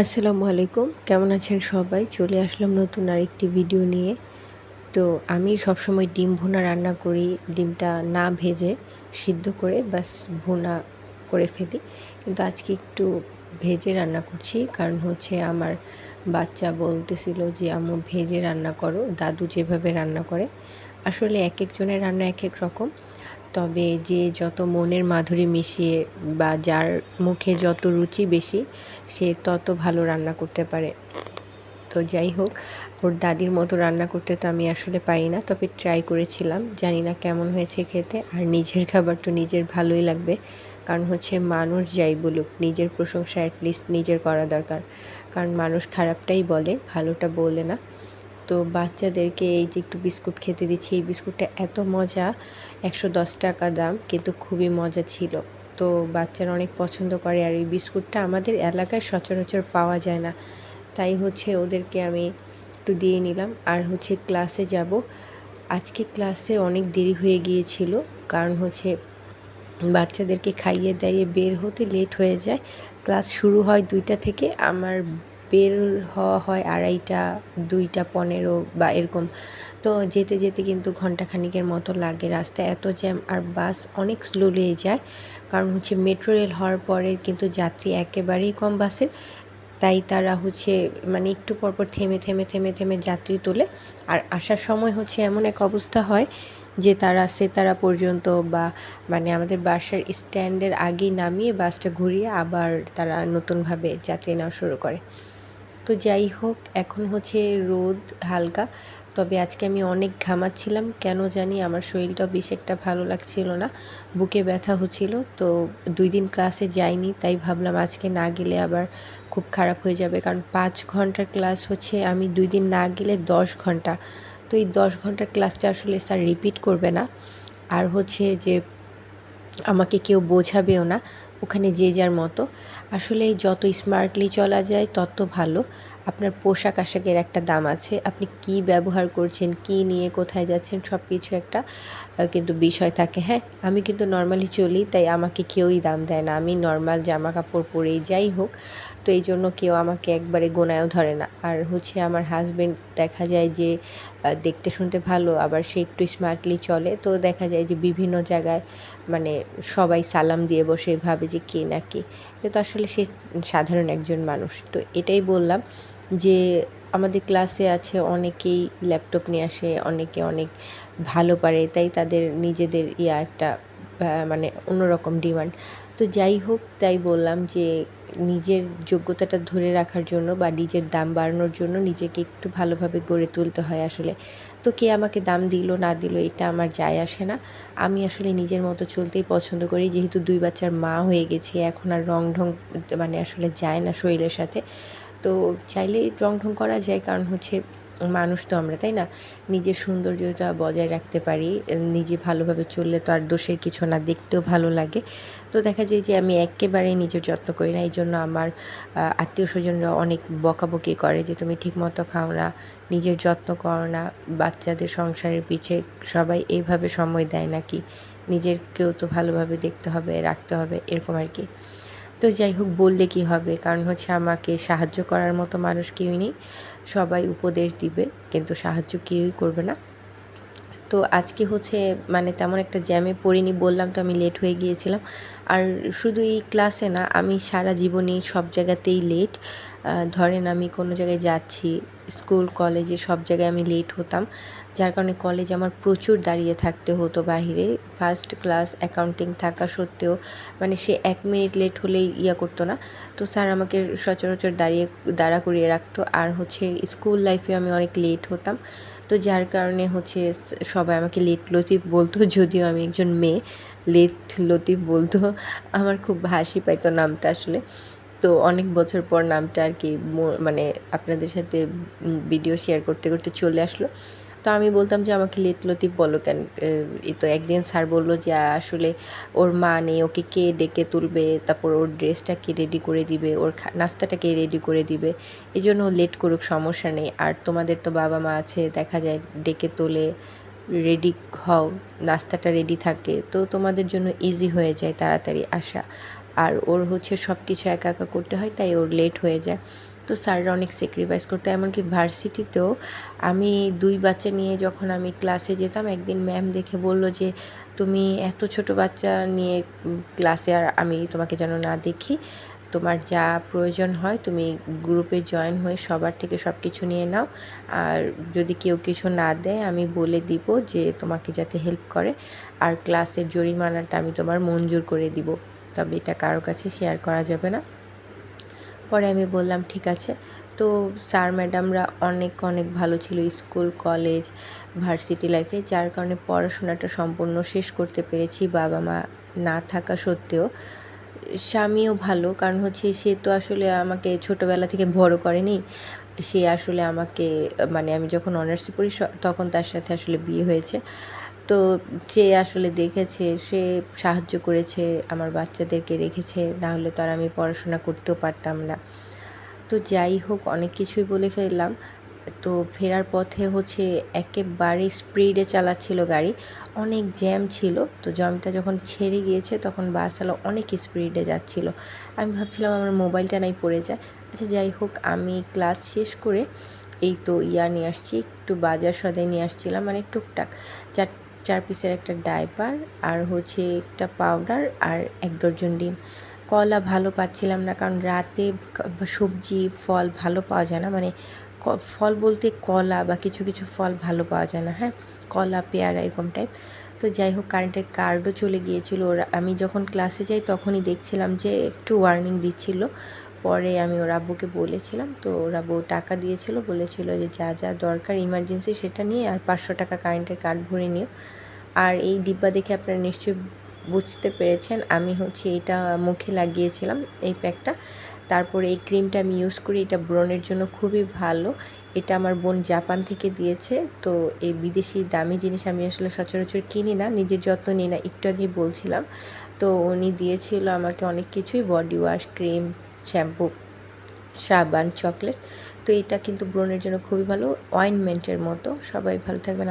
আসসালামু আলাইকুম। কেমন আছেন সবাই? চলে আসলাম নতুন আরেকটি ভিডিও নিয়ে। তো আমি সবসময় ডিম ভুনা রান্না করি, ডিমটা না ভেজে সিদ্ধ করে বাস ভুনা করে ফেলি। কিন্তু আজকে একটু ভেজে রান্না করছি, কারণ হচ্ছে আমার বাচ্চা বলতেছিল যে, আম্মু, ভেজে রান্না করো। দাদু যেভাবে রান্না করে। আসলে এক একজনের রান্না এক এক রকম। তবে যে যত মনের মাধুরী মিশিয়ে বা যার মুখে যত রুচি বেশি, সে তত ভালো রান্না করতে পারে। তো যাই হোক, ওর দাদির মতো রান্না করতে তো আমি আসলে পারি না, তবে ট্রাই করেছিলাম। জানি না কেমন হয়েছে খেতে, আর নিজের খাবার তো নিজের ভালোই লাগবে। কারণ হচ্ছে মানুষ যাই বলুক, নিজের প্রশংসা অ্যাটলিস্ট নিজের করা দরকার। কারণ মানুষ খারাপটাই বলে, ভালোটা বলে না। তো বাচ্চাদেরকে এই যে একটু বিস্কুট খেতে দিচ্ছি, এই বিস্কুটটা এত মজা, একশো দশ টাকা দাম, কিন্তু খুবই মজা ছিল। তো বাচ্চারা অনেক পছন্দ করে আর এই বিস্কুটটা আমাদের এলাকায় সচরাচর পাওয়া যায় না। তাই হচ্ছে ওদেরকে আমি একটু দিয়ে নিলাম। আর হচ্ছে ক্লাসে যাব। আজকে ক্লাসে অনেক দেরি হয়ে গিয়েছিল, কারণ হচ্ছে বাচ্চাদেরকে খাইয়ে দাইয়ে বের হতে লেট হয়ে যায়। ক্লাস শুরু হয় দুইটা থেকে। আমার বের হওয়া হয় আড়াইটা, দুইটা, পনেরো বা এরকম। তো যেতে যেতে কিন্তু ঘণ্টা খানিকের মতো লাগে রাস্তায়। এত জ্যাম আর বাস অনেক স্লোলি যায়। কারণ হচ্ছে মেট্রো রেল হওয়ার পরে কিন্তু যাত্রী একেবারেই কম বাসের। তাই তারা হচ্ছে মানে একটু পরপর থেমে থেমে থেমে থেমে যাত্রী তোলে। আর আসার সময় হচ্ছে এমন এক অবস্থা হয় যে তারা সেতারা পর্যন্ত বা মানে আমাদের বাসার স্ট্যান্ডের আগেই নামিয়ে বাসটা ঘুরিয়ে আবার তারা নতুনভাবে যাত্রী নেওয়া শুরু করে। তো যাই হোক, এখন হচ্ছে রোদ হালকা। তবে আজকে আমি অনেক ঘামাচ্ছিলাম। কেন জানি আমার শরীরটাও বেশ একটা ভালো লাগছিল না। বুকে ব্যথা হচ্ছিল। তো দুই দিন ক্লাসে যাইনি, তাই ভাবলাম আজকে না গেলে আবার খুব খারাপ হয়ে যাবে। কারণ পাঁচ ঘণ্টার ক্লাস হচ্ছে, আমি দুই দিন না গেলে দশ ঘণ্টা। তো এই দশ ঘণ্টার ক্লাসটা আসলে স্যার রিপিট করবে না। আর হচ্ছে যে, আমাকে কেউ বোঝাবেও না। ওখানে যে যার মতো। আসলে যত স্মার্টলি চলা যায় তত ভালো। আপনার পোশাক আশাকের একটা দাম আছে, আপনি কি ব্যবহার করছেন, কি নিয়ে কোথায় যাচ্ছেন সব কিছু একটা কিন্তু বিষয় থাকে হ্যাঁ? আমি কিন্তু নর্মালি চলি, তাই আমাকে কেউই দাম দেয় না। আমি নর্মাল জামা কাপড় পরেই যাই হোক, তো এই জন্য কেউ আমাকে একবারে গোনায়ও ধরে না। আর হচ্ছে আমার হাজব্যান্ড দেখা যায় যে দেখতে শুনতে ভালো, আবার সে একটু স্মার্টলি চলে, তো দেখা যায় যে বিভিন্ন জায়গায় মানে সবাই সালাম দিয়ে বসে ভাবে যে কে না কে। কিন্তু আসলে সে সাধারণ একজন মানুষ। তো এটাই বললাম যে আমাদের ক্লাসে আছে অনেকেই ল্যাপটপ নিয়ে আসে, অনেকে অনেক ভালো পারে, তাই তাদের নিজেদের ইয়া একটা মানে অন্যরকম ডিমান্ড। তো যাই হোক, তাই বললাম যে নিজের যোগ্যতাটা ধরে রাখার জন্য বা নিজের দাম বাড়ানোর জন্য নিজেকে একটু ভালোভাবে গড়ে তুলতে হয় আসলে। তো কে আমাকে দাম দিল, না দিল, এটা আমার যায় আসে না। আমি আসলে নিজের মতো চলতেই পছন্দ করি। যেহেতু দুই বাচ্চার মা হয়ে গেছি, এখন আর রং ঢং মানে আসলে যায় না শরীরের সাথে। তো চাইলেই রং ঢং করা যায়, কারণ হচ্ছে মানুষ তো আমরা, তাই না? নিজের সৌন্দর্যটা বজায় রাখতে পারি, নিজে ভালোভাবে চললে তো আর দোষের কিছু না, দেখতেও ভালো লাগে। তো দেখা যায় যে আমি একেবারেই নিজের যত্ন করি না এই জন্য আমার আত্মীয় স্বজনরা অনেক বকাবকি করে যে তুমি ঠিকমতো খাও না, নিজের যত্ন করো না, বাচ্চাদের সংসারের পিছে সবাই এইভাবে সময় দেয় নাকি? নিজেরকেও তো ভালোভাবে দেখতে হবে, রাখতে হবে, এরকম আর কি। তো যাই হোক, বললে কি হবে? কারণ হচ্ছে আমাকে সাহায্য করার মতো মানুষ কেউই নেই। সবাই উপদেশ দিবে, কিন্তু সাহায্য কেউই করবে না। তো আজকে হচ্ছে মানে তেমন একটা জ্যামে পড়িনি, বললাম তো আমি লেট হয়ে গিয়েছিলাম। আর শুধু এই ক্লাসে না, আমি সারা জীবনেই সব জায়গাতেই লেট ধরেন আমি কোনো জায়গায় যাচ্ছি, স্কুল, কলেজে সব জায়গায় আমি লেট হতাম। যার কারণে কলেজ আমার প্রচুর দাঁড়িয়ে থাকতে হতো বাহিরে। ফার্স্ট ক্লাস অ্যাকাউন্টিং থাকা সত্ত্বেও মানে সে এক মিনিট লেট হলেই ইয়া করতো না। তো স্যার আমাকে সচরাচর দাঁড়িয়ে, দাঁড়া করিয়ে রাখতো। আর হচ্ছে স্কুল লাইফে আমি অনেক লেট হতাম। তো যার কারণে হচ্ছে সবাই আমাকে লেট লতিফ বলতো, যদিও আমি একজন মেয়ে। লেট লতিফ বলতো। আমার খুব হাসি পাইতো নামটা আসলে। তো অনেক বছর পর নামটা আর কি মানে আপনাদের সাথে ভিডিও শেয়ার করতে করতে চলে আসলো। তো আমি বলতাম যে, আমাকে লেট লতিফ বলো কেন? এই তো একদিন স্যার বলল যে, আসলে ওর মা নেই, ওকে কে ডেকে তুলবে? তারপর ওর ড্রেসটা কে রেডি করে দিবে? ওর নাস্তাটা কে রেডি করে দিবে? এই জন্য লেট করুক, সমস্যা নেই। আর তোমাদের তো বাবা মা আছে, দেখা যায় ডেকে তোলে রেডি হও, নাস্তাটা রেডি থাকে। তো তোমাদের জন্য ইজি হয়ে যায় তাড়াতাড়ি আসা। আর ওর হচ্ছে সব কিছু একা একা করতে হয়, তাই ওর লেট হয়ে যায়। তো স্যাররা অনেক স্যাক্রিফাইস করতো, এমনকি ভার্সিটিতেও আমি দুই বাচ্চা নিয়ে যখন আমি ক্লাসে যেতাম, একদিন ম্যাম দেখে বলল যে, তুমি এত ছোট বাচ্চা নিয়ে ক্লাসে আর আমি তোমাকে যেন না দেখি, তোমার যা প্রয়োজন হয় তুমি গ্রুপে জয়েন হয়ে সবার থেকে সব কিছু নিয়ে নাও। আর যদি কেউ কিছু না দেয়, আমি বলে দিব যে তোমাকে যাতে হেল্প করে, আর ক্লাসের জরিমানাটা আমি তোমার মঞ্জুর করে দিব। তবে এটা কারও কাছে শেয়ার করা যাবে না। পরে আমি বললাম, ঠিক আছে। তো স্যার ম্যাডামরা অনেক অনেক ভালো ছিল স্কুল কলেজ ভার্সিটি লাইফে যার কারণে পড়াশোনাটা সম্পূর্ণ শেষ করতে পেরেছি বাবা মা না থাকা সত্ত্বেও। স্বামীও ভালো, কারণ হচ্ছে সে তো আসলে আমাকে ছোটোবেলা থেকে বড় করেনি। সে আসলে আমাকে মানে আমি যখন অনার্সে পড়ি তখন তার সাথে আসলে বিয়ে হয়েছে। তো যে আসলে দেখেছে, সে সাহায্য করেছে, আমার বাচ্চাদেরকে রেখেছে, নাহলে তো আর আমি পড়াশোনা করতেও পারতাম না। তো যাই হোক, অনেক কিছুই বলে ফেললাম। তো ফেরার পথে হচ্ছে একেবারে স্পিডে চালাচ্ছিল গাড়ি। অনেক জ্যাম ছিল। তো জ্যামটা যখন ছেড়ে গিয়েছে, তখন বাস আলো অনেক স্পিডে যাচ্ছিল। আমি ভাবছিলাম আমার মোবাইলটা নাই পড়ে যায়। আচ্ছা যাই হোক, আমি ক্লাস শেষ করে এই তো ইয়া নিয়ে আসছি, একটু বাজার সদাই নিয়ে আসছিলাম মানে টুকটাক। চার চার পিসের একটা ডাইপার আর হচ্ছে একটা পাউডার আর এক ডজন ডিম। কলা ভালো পাচ্ছিলাম না, কারণ রাতে সবজি, ফল ভালো পাওয়া যায় না। মানে ফল বলতে কলা বা কিছু কিছু ফল ভালো পাওয়া যায় না হ্যাঁ? কলা, পেয়ারা, এরকম টাইপ তো যাই হোক কারেন্টের কার্ডও চলে গিয়েছিল। ওরা, আমি যখন ক্লাসে যাই, তখনই দেখছিলাম যে একটু ওয়ার্নিং দিচ্ছিল। পরে আমি ওর আব্বুকে বলেছিলাম, তো ওর আব্বু টাকা দিয়েছিল, বলেছিল যে যা যা দরকার ইমার্জেন্সি সেটা নিয়ে আর পাঁচশো টাকা কারেন্টের কার্ড ভরে নিও। আর এই ডিব্বা দেখে আপনারা নিশ্চয়ই বুঝতে পেরেছেন, আমি হচ্ছে এটা মুখে লাগিয়েছিলাম এই প্যাকটা তারপরে এই ক্রিমটা আমি ইউজ করি, এটা ব্রণের জন্য খুবই ভালো। এটা আমার বোন জাপান থেকে দিয়েছে, তো এই বিদেশি দামি জিনিস আমি আসলে সচরাচর কিনি না, নিজের যত্ন নিই না, একটু আগেই বলছিলাম। তো উনি দিয়েছিল আমাকে অনেক কিছুই বডি ওয়াশ ক্রিম শ্যাম্পু, সাবান, চকলেট। তো এটা কিন্তু ব্রণের জন্য খুবই ভালো অয়েনমেন্টের মতো। সবাই ভালো থাকবেন।